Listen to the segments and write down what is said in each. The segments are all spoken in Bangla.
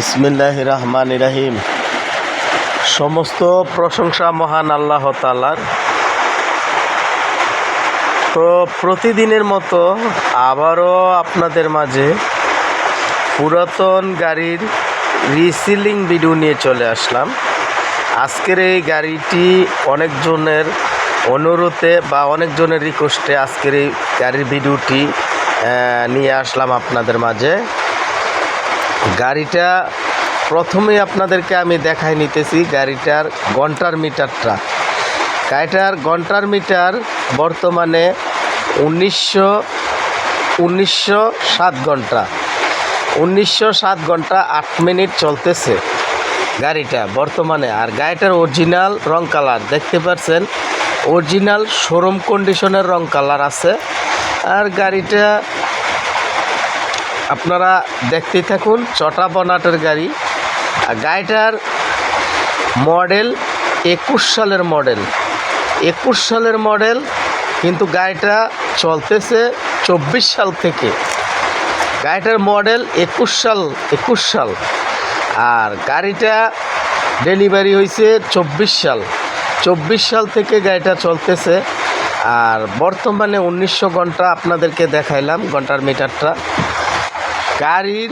ইসমিল্লাহ রহমান রাহিম সমস্ত প্রশংসা মহান আল্লাহ তালার তো প্রতিদিনের মতো আবারও আপনাদের মাঝে পুরাতন গাড়ির রিসিলিং ভিডিও নিয়ে চলে আসলাম। আজকের এই গাড়িটি অনেকজনের অনুরোধে বা অনেকজনের রিকোয়েস্টে আজকের এই গাড়ির ভিডিওটি নিয়ে আসলাম আপনাদের মাঝে। গাড়িটা প্রথমে আপনাদেরকে আমি দেখাই নিতেছি গাড়িটার ঘণ্টার মিটারটা। গাড়িটার ঘণ্টার মিটার বর্তমানে উনিশশো উনিশশো সাত ঘণ্টা। উনিশশো সাত ঘণ্টা আট মিনিট চলতেছে গাড়িটা বর্তমানে। আর গাড়িটার অরিজিনাল রং কালার, দেখতে পাচ্ছেন অরিজিনাল শোরুম কন্ডিশনের রং কালার আছে। আর গাড়িটা আপনারা দেখতেই থাকুন, চটা বনাটের গাড়ি। আর গাড়িটার মডেল একুশ সালের মডেল। একুশ সালের মডেল, কিন্তু গাড়িটা চলতেছে চব্বিশ সাল থেকে। গাড়িটার মডেল একুশ সাল একুশ সাল। আর গাড়িটা ডেলিভারি হয়েছে চব্বিশ সাল। চব্বিশ সাল থেকে গাড়িটা চলতেছে। আর বর্তমানে উনিশশো ঘণ্টা আপনাদেরকে দেখাইলাম ঘণ্টার মিটারটা। গাড়ির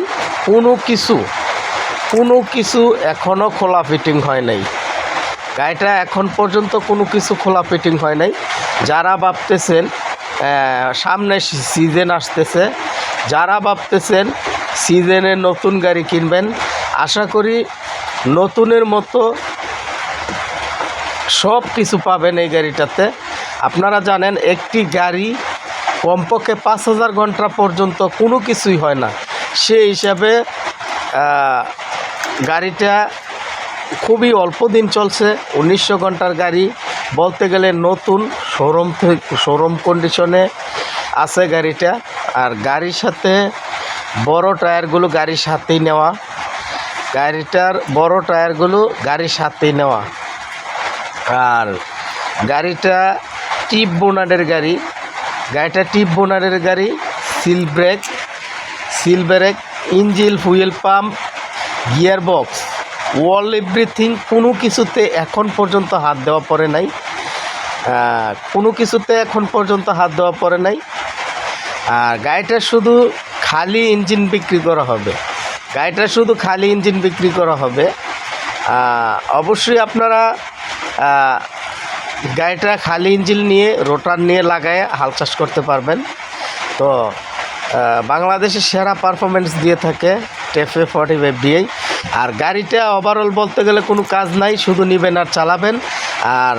কোনো কিছু কোনো কিছু এখনও খোলা ফিটিং হয় নাই। গাড়িটা এখন পর্যন্ত কোনো কিছু খোলা ফিটিং হয় নাই। যারা ভাবতেছেন সামনে সিজন আসতেছে, যারা ভাবতেছেন সিজনে নতুন গাড়ি কিনবেন, আশা করি নতুনের মতো সব কিছু পাবেন এই গাড়িটাতে। আপনারা জানেন, একটি গাড়ি কমপক্ষে পাঁচ হাজার ঘণ্টা পর্যন্ত কোনো কিছুই হয় না। সেই হিসাবে গাড়িটা খুবই অল্প দিন চলছে, উনিশশো ঘণ্টার গাড়ি। বলতে গেলে নতুন শোরুম শোরুম কন্ডিশনে আছে গাড়িটা। আর গাড়ির সাথে বড় টায়ারগুলো গাড়ির সাথেই নেওয়া। গাড়িটার বড় টায়ারগুলো গাড়ির সাথেই নেওয়া। আর গাড়িটা টিপ বোনারের গাড়ি। গাড়িটা টিপ বোনারের গাড়ি, seal break seal break, engine, fuel pump gear box ওয়াল এভরিথিং কোনো কিছুতে এখন পর্যন্ত হাত দেওয়া পড়ে নাই। কোনো কিছুতে এখন পর্যন্ত হাত দেওয়া পড়ে নাই। আর গাড়িটা শুধু খালি ইঞ্জিন বিক্রি করা হবে। গাড়িটা শুধু খালি ইঞ্জিন বিক্রি করা হবে। অবশ্যই আপনারা গাড়িটা খালি ইঞ্জিন নিয়ে, রোটার নিয়ে লাগায় হাল চাষ করতে পারবেন। তো বাংলাদেশের সেরা পারফরমেন্স দিয়ে থাকে টেফে ফর্টি ফাইভ আর গাড়িটা ওভারঅল বলতে গেলে কোনো কাজ নাই, শুধু নেবেন আর চালাবেন। আর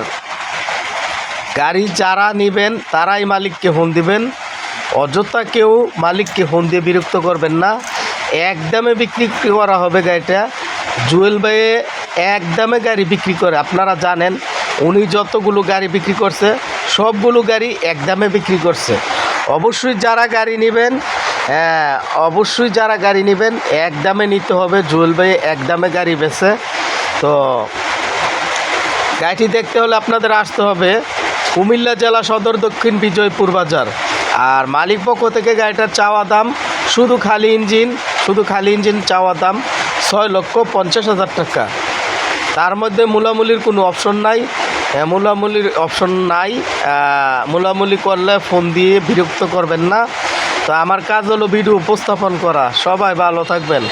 গাড়ি যারা নেবেন, তারাই মালিককে ফোন দিবেন। অযথা কেউ মালিককে ফোন দিয়ে বিরক্ত করবেন না। এক দামে বিক্রি করা হবে গাড়িটা। জুয়েল ভাইয়ে এক দামে গাড়ি বিক্রি করে, আপনারা জানেন, উনি যতগুলো গাড়ি বিক্রি করছে, সবগুলো গাড়ি এক দামে বিক্রি করছে। অবশ্যই যারা গাড়ি নেবেন হ্যাঁ, অবশ্যই যারা গাড়ি নেবেন এক দামে নিতে হবে। জুয়েল ভাইয়ে এক দামে গাড়ি বেছে তো গাড়িটি দেখতে হলে আপনাদের আসতে হবে কুমিল্লা জেলা সদর দক্ষিণ বিজয়পুর বাজার। আর মালিক পক্ষ থেকে গাড়িটার চাওয়া দাম শুধু খালি ইঞ্জিন শুধু খালি ইঞ্জিন চাওয়া দাম ছয় লক্ষ পঞ্চাশ হাজার টাকা। তার মধ্যে মূলামূলির কোনো অপশন নাই। হ্যাঁ, মূলামূলির অপশন নাই। মোলামুলি করলে ফোন দিয়ে বিরক্ত করবেন না। তো আমার কাজ হলো ভিডিও উপস্থাপন করা। সবাই ভালো থাকবেন।